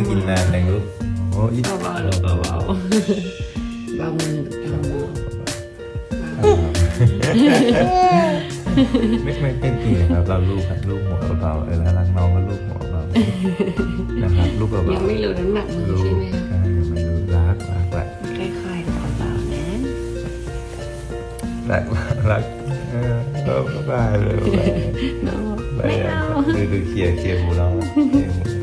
ไม่กินนานแรงลูกโอ้ยเบาๆลูกเบาๆเบามือเบามือไม่ไม่เป็นจริงนะครับ เราลูกครับลูกหัวเบาๆเออแล้วรักน้องก็ลูกหัวเบานะครับลูกเบาๆยังไม่รู้น้ำหนักมือลูใช่กไหมคะใช่ยังไม่รู้รักรักรักค่อยๆเบาๆนะรักรักเออเออบายเลยบายน้องบอกบายไม่เอาดูดูเคลียร์เคลียร์หูเราเคลียร์หู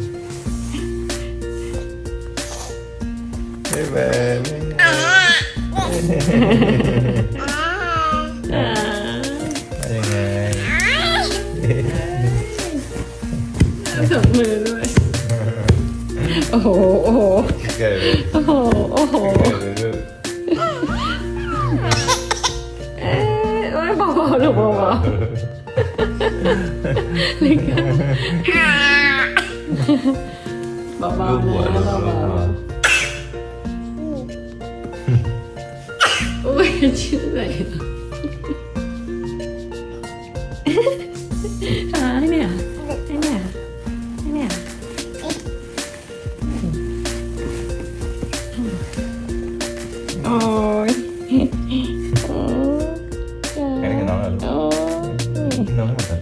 ไม่บายไม่อ่าไม่ยังไงสองมือด้วย โอ้โห โอ้โห เกิดเลยโอ้โห โอ้โหเกิดเลยลูกเอ๊ะเอ้ยเบาๆลูกบาลิงเบาลูกหัวๆลูนะกหัวบาๆอุ้ยชื่ออะไรอ่าเนี่ยไอ้เนี่ยไอ้เนี่ยโอ้ยโอ้ยแค่นี้น้องเหรอลูกโอ้ยน้องหมดเล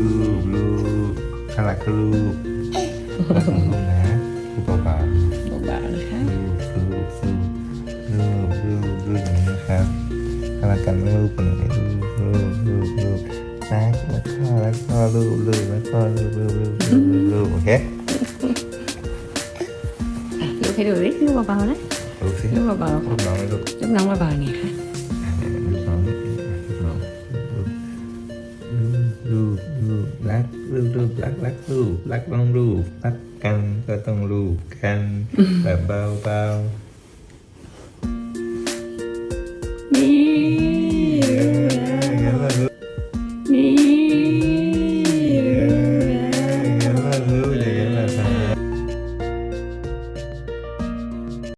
ยทำไรอ่อนโยนอ่อนอุ้ยอ่อนโยนเบาลูกลูกลูกลูกน่ารักลูกรักลูกนะลูกเบาๆเบาๆนะคะลูกลูกลูกลูกลูกอย่างนี้นะครับน่ารักกันลูกคนนี้ลูกลูกลูกลูกรักแล้วก็แล้วก็ลูกลูกแล้วก็ลูกลูกลูกลูกลูกโอเคลูกให้ดูดิลูกเบาๆนะลูกสิลูกเบาลูกน้องไหมลูกๆลูกน้องเบาๆไงคะ รูปรูปรักรักรูปรักต้องรูปรักกันก็ต้องรูปกันแบบเบาๆ